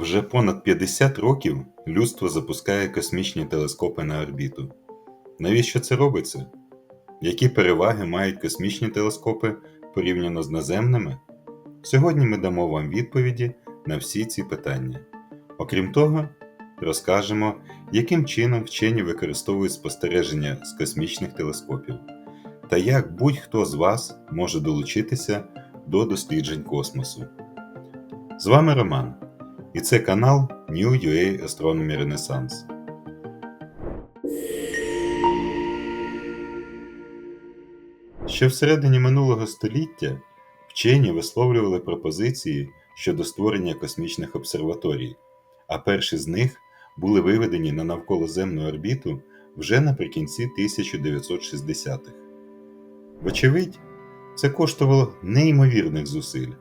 Вже понад 50 років людство запускає космічні телескопи на орбіту. Навіщо це робиться? Які переваги мають космічні телескопи порівняно з наземними? Сьогодні ми дамо вам відповіді на всі ці питання. Окрім того, розкажемо, яким чином вчені використовують спостереження з космічних телескопів та як будь-хто з вас може долучитися до досліджень космосу. З вами Роман, і це канал New UA Astronomy Renaissance. Ще всередині минулого століття вчені висловлювали пропозиції щодо створення космічних обсерваторій, а перші з них були виведені на навколоземну орбіту вже наприкінці 1960-х. Вочевидь, це коштувало неймовірних зусиль,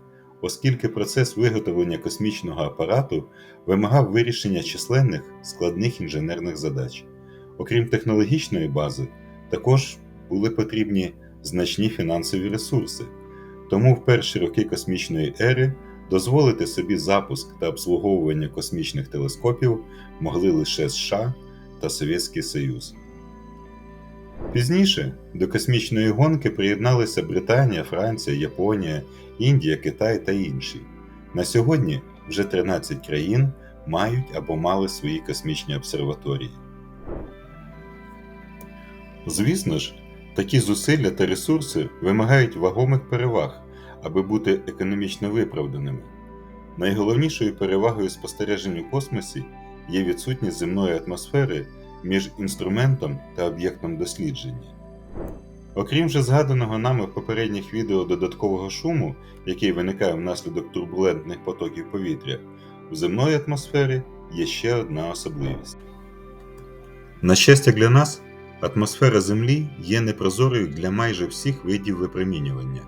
оскільки процес виготовлення космічного апарату вимагав вирішення численних складних інженерних задач. Окрім технологічної бази, також були потрібні значні фінансові ресурси, тому в перші роки космічної ери дозволити собі запуск та обслуговування космічних телескопів могли лише США та Совєтський Союз. Пізніше до космічної гонки приєдналися Британія, Франція, Японія, Індія, Китай та інші. На сьогодні вже 13 країн мають або мали свої космічні обсерваторії. Звісно ж, такі зусилля та ресурси вимагають вагомих переваг, аби бути економічно виправданими. Найголовнішою перевагою спостережень у космосі є відсутність земної атмосфери між інструментом та об'єктом дослідження. Окрім вже згаданого нами в попередніх відео додаткового шуму, який виникає внаслідок турбулентних потоків повітря, в земної атмосфері є ще одна особливість. На щастя для нас, атмосфера Землі є непрозорою для майже всіх видів випромінювання,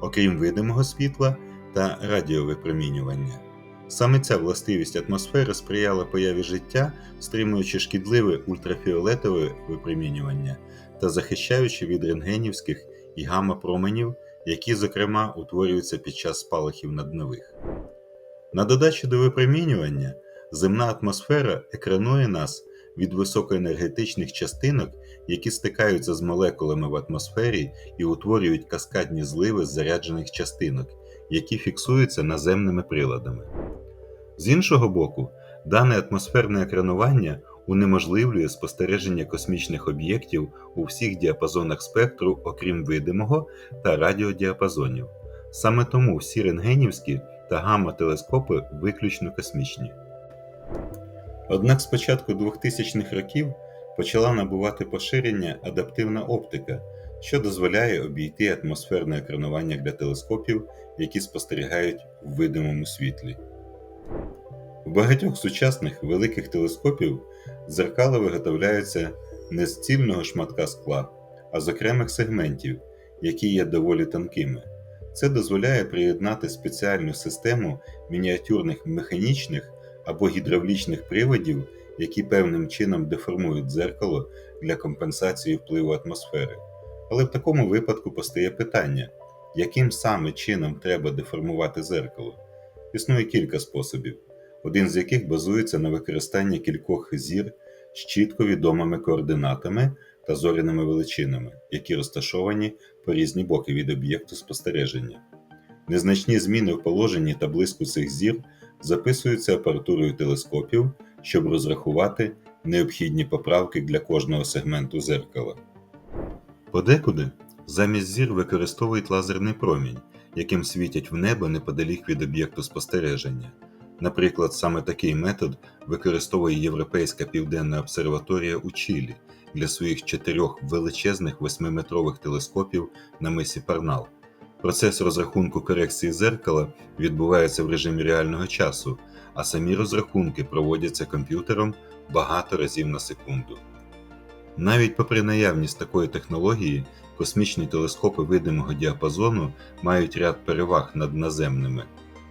окрім видимого світла та радіовипромінювання. Саме ця властивість атмосфери сприяла появі життя, стримуючи шкідливе ультрафіолетове випромінювання та захищаючи від рентгенівських і гамма-променів, які, зокрема, утворюються під час спалахів наднових. На додачу до випромінювання, земна атмосфера екранує нас від високоенергетичних частинок, які стикаються з молекулами в атмосфері і утворюють каскадні зливи з заряджених частинок, які фіксуються наземними приладами. З іншого боку, дане атмосферне екранування унеможливлює спостереження космічних об'єктів у всіх діапазонах спектру, окрім видимого та радіодіапазонів. Саме тому всі рентгенівські та гамма-телескопи виключно космічні. Однак з початку 2000-х років почала набувати поширення адаптивна оптика, що дозволяє обійти атмосферне екранування для телескопів, які спостерігають в видимому світлі. В багатьох сучасних великих телескопів дзеркала виготовляються не з цільного шматка скла, а з окремих сегментів, які є доволі тонкими. Це дозволяє приєднати спеціальну систему мініатюрних механічних або гідравлічних приводів, які певним чином деформують дзеркало для компенсації впливу атмосфери. Але в такому випадку постає питання, яким саме чином треба деформувати зеркало? Існує кілька способів один з яких базується на використанні кількох зір з чітко відомими координатами та зоряними величинами, які розташовані по різні боки від об'єкту спостереження. Незначні зміни в положенні та блиску цих зір записуються апаратурою телескопів, щоб розрахувати необхідні поправки для кожного сегменту зеркала. Подекуди замість зір використовують лазерний промінь, яким світять в небо неподалік від об'єкту спостереження. Наприклад, саме такий метод використовує Європейська південна обсерваторія у Чилі для своїх чотирьох величезних восьмиметрових телескопів на мисі Парнал. Процес розрахунку корекції зеркала відбувається в режимі реального часу, а самі розрахунки проводяться комп'ютером багато разів на секунду. Навіть попри наявність такої технології, космічні телескопи видимого діапазону мають ряд переваг над наземними.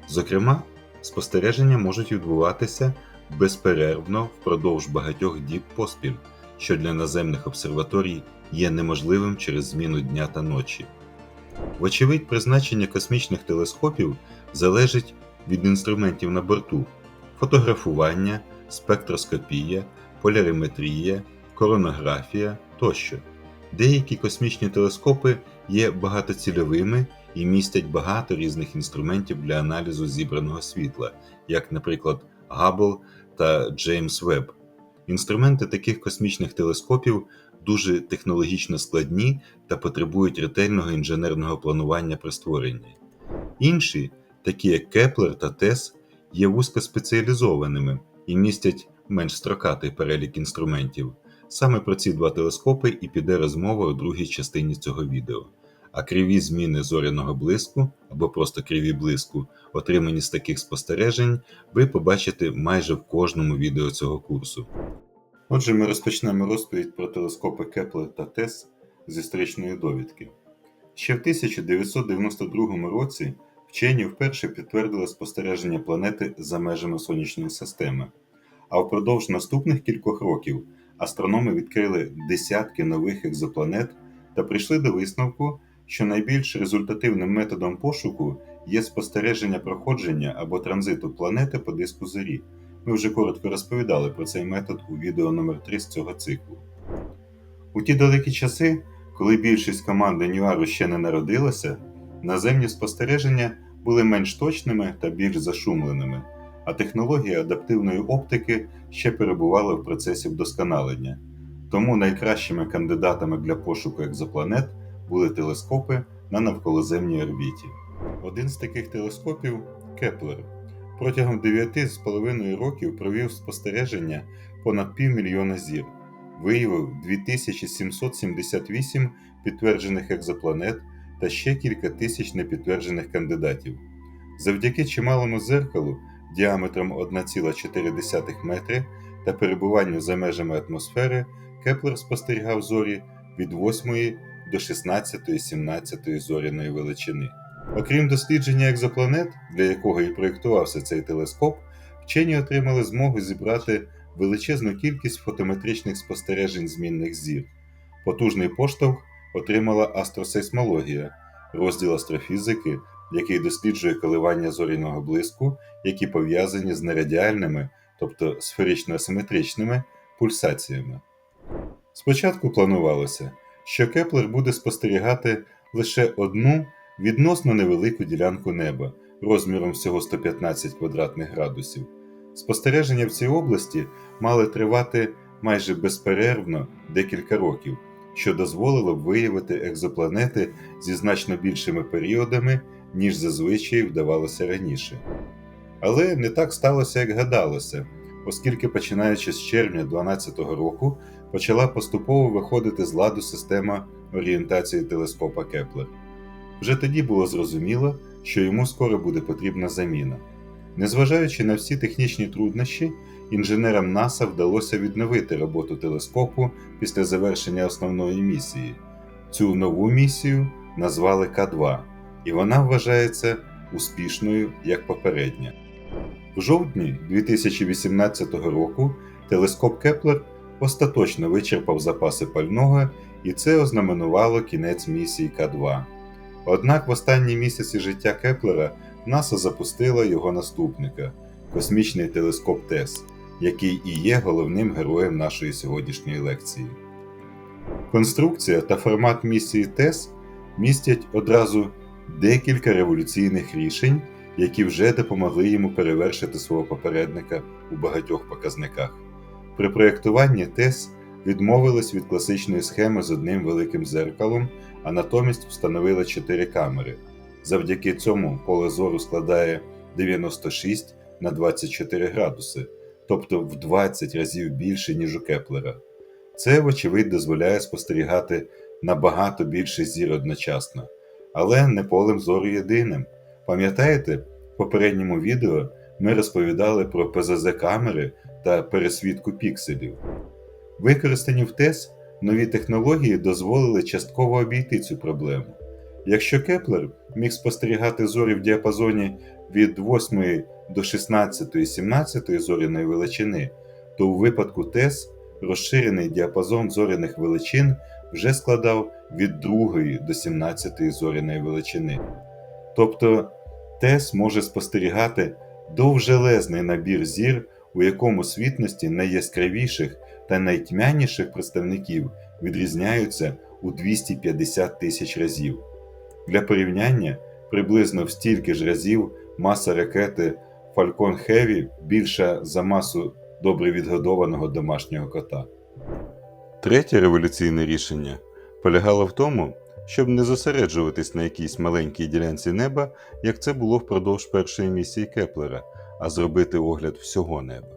Зокрема, Спостереження можуть відбуватися безперервно впродовж багатьох діб поспіль, що для наземних обсерваторій є неможливим через зміну дня та ночі. Вочевидь, призначення космічних телескопів залежить від інструментів на борту, фотографування, спектроскопія, поляріметрія, коронографія тощо. Деякі космічні телескопи є багатоцільовими і містять багато різних інструментів для аналізу зібраного світла, як, наприклад, Hubble та Джеймс Веб. Інструменти таких космічних телескопів дуже технологічно складні та потребують ретельного інженерного планування при створенні. Інші, такі як Кеплер та Тес, є вузькоспеціалізованими і містять менш строкатий перелік інструментів. Саме про ці два телескопи і піде розмова у другій частині цього відео. А криві зміни зоряного блиску або просто криві блиску, отримані з таких спостережень, ви побачите майже в кожному відео цього курсу. Отже, ми розпочнемо розповідь про телескопи Кеплер та Тес з історичної довідки. Ще в 1992 році вчені вперше підтвердили спостереження планети за межами сонячної системи, а впродовж наступних кількох років астрономи відкрили десятки нових екзопланет та прийшли до висновку, що найбільш результативним методом пошуку є спостереження проходження або транзиту планети по диску зорі. Ми вже коротко розповідали про цей метод у відео номер 3 з цього циклу. У ті далекі часи, коли більшість команди Нюару ще не народилася, наземні спостереження були менш точними та більш зашумленими, а технологія адаптивної оптики ще перебувала в процесі вдосконалення. Тому найкращими кандидатами для пошуку екзопланет були телескопи на навколоземній орбіті. Один з таких телескопів Кеплер протягом 9,5 років провів спостереження понад півмільйона зір, виявив 2778 підтверджених екзопланет та ще кілька тисяч непідтверджених кандидатів. Завдяки чималому зеркалу діаметром 1,4 метри та перебуванню за межами атмосфери Кеплер спостерігав зорі від 8 до 16-17 зоряної величини. Окрім дослідження екзопланет, для якого і проєктувався цей телескоп, вчені отримали змогу зібрати величезну кількість фотометричних спостережень змінних зір. Потужний поштовх отримала астросейсмологія, розділ астрофізики, який досліджує коливання зоряного блиску, які пов'язані з нерадіальними, тобто сферично-асиметричними пульсаціями. Спочатку планувалося, що Кеплер буде спостерігати лише одну відносно невелику ділянку неба розміром всього 115 квадратних градусів. Спостереження в цій області мали тривати майже безперервно декілька років, що дозволило б виявити екзопланети зі значно більшими періодами, ніж зазвичай вдавалося раніше. Але не так сталося, як гадалося, оскільки починаючи з червня 2012 року почала поступово виходити з ладу система орієнтації телескопа Кеплер. Вже тоді було зрозуміло, що йому скоро буде потрібна заміна. Незважаючи на всі технічні труднощі, інженерам НАСА вдалося відновити роботу телескопу після завершення основної місії. Цю нову місію назвали К2, і вона вважається успішною як попередня. В жовтні 2018 року телескоп Кеплер остаточно вичерпав запаси пального, і це ознаменувало кінець місії К2. Однак в останні місяці життя Кеплера НАСА запустила його наступника космічний телескоп ТЕС, який і є головним героєм нашої сьогоднішньої лекції. Конструкція та формат місії ТЕС містять одразу декілька революційних рішень, які вже допомогли йому перевершити свого попередника у багатьох показниках. При проєктуванні ТЕС відмовились від класичної схеми з одним великим зеркалом, а натомість встановили 4 камери. Завдяки цьому поле зору складає 96 на 24 градуси, тобто в 20 разів більше, ніж у Кеплера. Це, вочевидь, дозволяє спостерігати набагато більше зір одночасно, але не полем зору єдиним. Пам'ятаєте, в попередньому відео ми розповідали про ПЗЗ-камери та пересвідку пікселів. Використані в ТЕС нові технології дозволили частково обійти цю проблему. Якщо Кеплер міг спостерігати зорі в діапазоні від 8 до 16-17 зоряної величини, то у випадку ТЕС розширений діапазон зоряних величин вже складав від 2 до 17 зоряної величини. Тобто ТЕС може спостерігати довжелезний набір зір, у якому світності найяскравіших та найтьмяніших представників відрізняються у 250 тисяч разів. Для порівняння, приблизно в стільки ж разів маса ракети Falcon Heavy більша за масу добре відгодованого домашнього кота. Третє революційне рішення полягало в тому, щоб не зосереджуватись на якійсь маленькій ділянці неба, як це було впродовж першої місії Кеплера, а зробити огляд всього неба.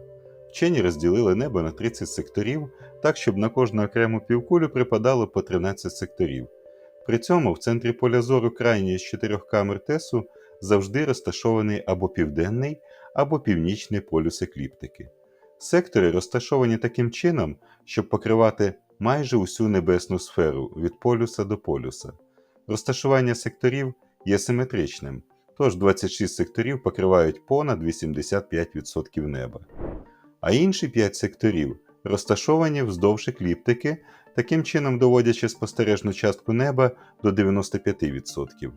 Вчені розділили небо на 30 секторів, так щоб на кожну окрему півкулю припадало по 13 секторів. При цьому в центрі поля зору крайньої з чотирьох камер Тесу завжди розташований або південний, або північний полюс екліптики. Сектори розташовані таким чином, щоб покривати майже усю небесну сферу від полюса до полюса. Розташування секторів є симетричним, тож 26 секторів покривають понад 85% неба. А інші 5 секторів розташовані вздовж екліптики, таким чином доводячи спостережну частку неба до 95%.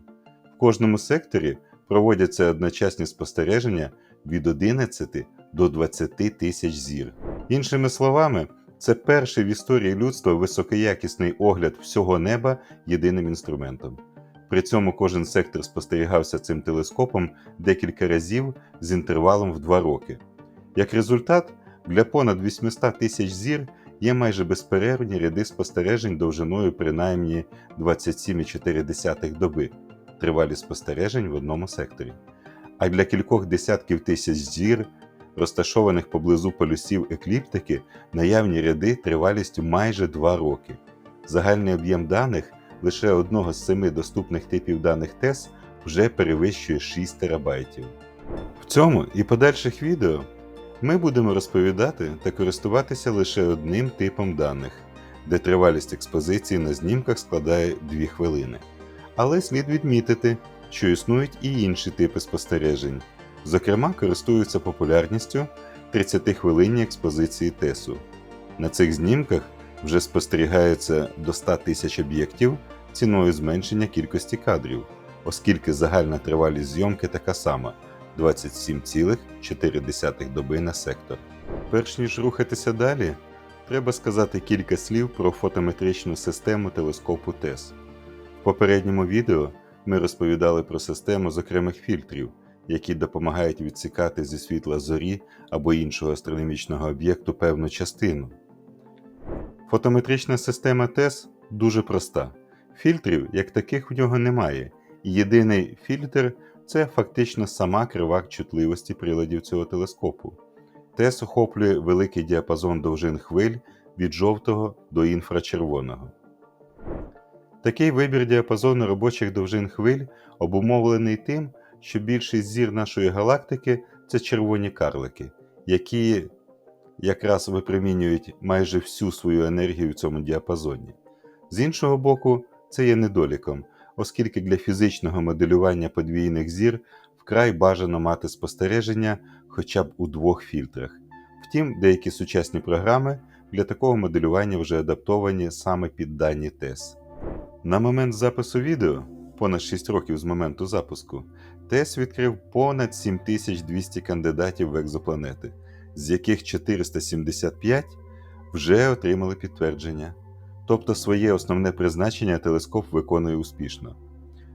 В кожному секторі проводяться одночасні спостереження від 11 до 20 тисяч зір. Іншими словами, це перший в історії людства високоякісний огляд всього неба єдиним інструментом. При цьому кожен сектор спостерігався цим телескопом декілька разів з інтервалом в 2 роки. Як результат, для понад 800 тисяч зір є майже безперервні ряди спостережень довжиною принаймні 27,4 доби, тривалі спостережень в одному секторі. А для кількох десятків тисяч зір, розташованих поблизу полюсів екліптики, наявні ряди тривалістю майже 2 роки. Загальний об'єм даних лише одного з семи доступних типів даних ТЕС вже перевищує 6 терабайтів. В цьому і подальших відео ми будемо розповідати та користуватися лише одним типом даних, де тривалість експозиції на знімках складає 2 хвилини. Але слід відмітити, що існують і інші типи спостережень, зокрема, користуються популярністю 30-хвилинні експозиції ТЕСу. На цих знімках вже спостерігається до 100 тисяч об'єктів ціною зменшення кількості кадрів, оскільки загальна тривалість зйомки така сама 27,4 доби на сектор. Перш ніж рухатися далі, треба сказати кілька слів про фотометричну систему телескопу ТЕС. В попередньому відео ми розповідали про систему з окремих фільтрів, які допомагають відсікати зі світла зорі або іншого астрономічного об'єкту певну частину. Фотометрична система ТЕС дуже проста. Фільтрів як таких в нього немає, і єдиний фільтр це фактично сама крива чутливості приладів цього телескопу. ТЕС охоплює великий діапазон довжин хвиль від жовтого до інфрачервоного. Такий вибір діапазону робочих довжин хвиль обумовлений тим, що більшість зір нашої галактики це червоні карлики, які якраз випромінюють майже всю свою енергію в цьому діапазоні. З іншого боку, це є недоліком, оскільки для фізичного моделювання подвійних зір вкрай бажано мати спостереження хоча б у двох фільтрах. Втім, деякі сучасні програми для такого моделювання вже адаптовані саме під дані ТЕС. На момент запису відео, понад 6 років з моменту запуску, ТЕС відкрив понад 7200 кандидатів в екзопланети, з яких 475 вже отримали підтвердження. Тобто своє основне призначення телескоп виконує успішно.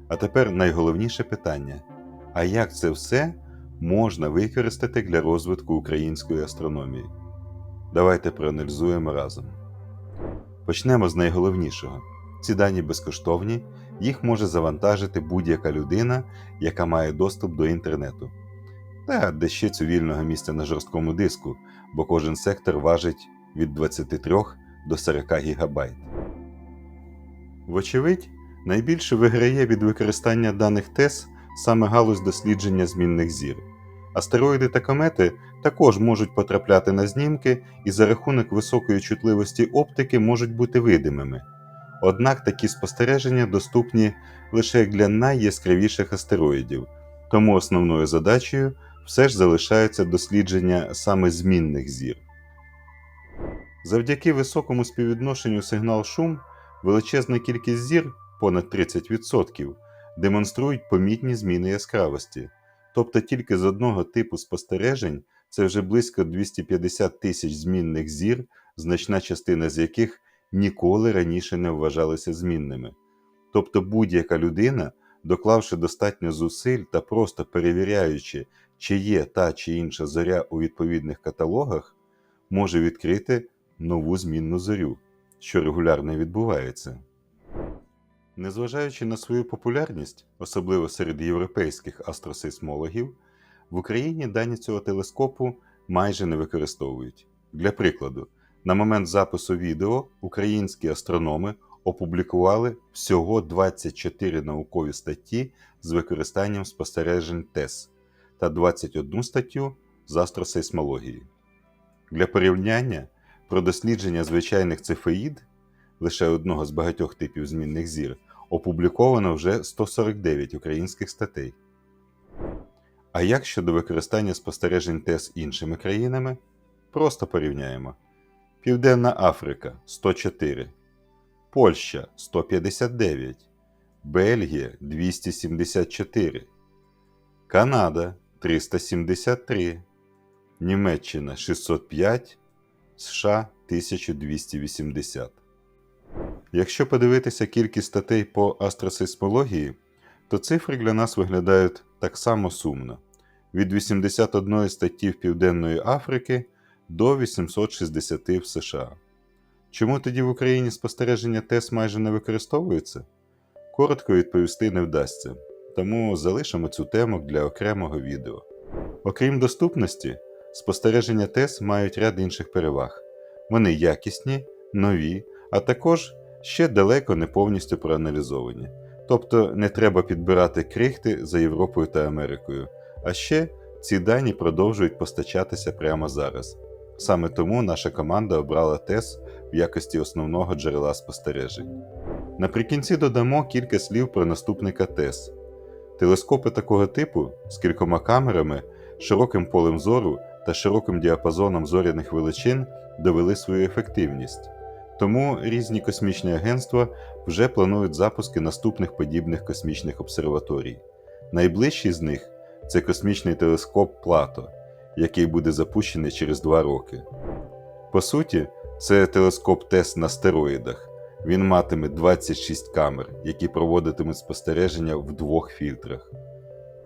А тепер найголовніше питання: а як це все можна використати для розвитку української астрономії? Давайте проаналізуємо разом. Почнемо з найголовнішого. Ці дані безкоштовні, їх може завантажити будь-яка людина, яка має доступ до інтернету. Та де ще цивільного місця на жорсткому диску, бо кожен сектор важить від 23 до 40 ГБ. Вочевидь, найбільше виграє від використання даних ТЕС саме галузь дослідження змінних зір. Астероїди та комети також можуть потрапляти на знімки і за рахунок високої чутливості оптики можуть бути видимими. Однак такі спостереження доступні лише для найяскравіших астероїдів, тому основною задачею все ж залишається дослідження саме змінних зір. Завдяки високому співвідношенню сигнал-шум величезна кількість зір, понад 30%, демонструють помітні зміни яскравості. Тобто тільки з одного типу спостережень це вже близько 250 тисяч змінних зір, значна частина з яких ніколи раніше не вважалися змінними. Тобто будь-яка людина, доклавши достатньо зусиль та просто перевіряючи, чи є та чи інша зоря у відповідних каталогах, може відкрити нову змінну зорю, що регулярно відбувається. Незважаючи на свою популярність, особливо серед європейських астросейсмологів, в Україні дані цього телескопу майже не використовують. Для прикладу, на момент запису відео українські астрономи опублікували всього 24 наукові статті з використанням спостережень ТЕС та 21 статтю з астросейсмології. Для порівняння про дослідження звичайних цефеїд, лише одного з багатьох типів змінних зір, опубліковано вже 149 українських статей. А як щодо використання спостережень ТЕС іншими країнами? Просто порівняємо. Південна Африка 104, Польща 159, Бельгія 274, Канада 373, Німеччина 605, США 1280. Якщо подивитися кількість статей по астросейсмології, то цифри для нас виглядають так само сумно: від 81 статті в Південної Африки до 860 в США. Чому тоді в Україні спостереження ТЕС майже не використовуються? Коротко відповісти не вдасться, тому залишимо цю тему для окремого відео. Окрім доступності, спостереження ТЕС мають ряд інших переваг. Вони якісні, нові, а також ще далеко не повністю проаналізовані. Тобто не треба підбирати крихти за Європою та Америкою. А ще ці дані продовжують постачатися прямо зараз. Саме тому наша команда обрала ТЕС в якості основного джерела спостережень. Наприкінці додамо кілька слів про наступника ТЕС. Телескопи такого типу з кількома камерами, широким полем зору та широким діапазоном зоряних величин довели свою ефективність. Тому різні космічні агентства вже планують запуски наступних подібних космічних обсерваторій. Найближчий з них це космічний телескоп Плато, який буде запущений через два роки. По суті, це телескоп ТЕС на стероїдах. Він матиме 26 камер, які проводитимуть спостереження в двох фільтрах.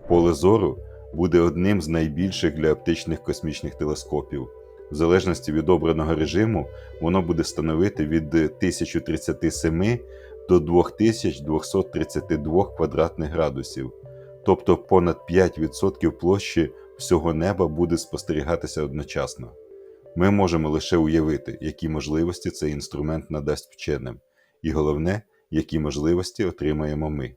Поле зору буде одним з найбільших для оптичних космічних телескопів. В залежності від обраного режиму воно буде становити від 1037 до 2232 квадратних градусів, тобто понад 5% площі всього неба буде спостерігатися одночасно. Ми можемо лише уявити, які можливості цей інструмент надасть вченим, і головне, які можливості отримаємо ми.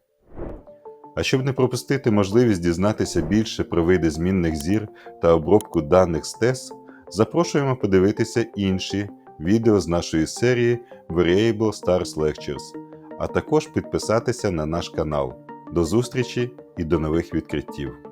А щоб не пропустити можливість дізнатися більше про види змінних зір та обробку даних з ТЕС, запрошуємо подивитися інші відео з нашої серії Variable Stars Lectures, а також підписатися на наш канал. До зустрічі і до нових відкриттів!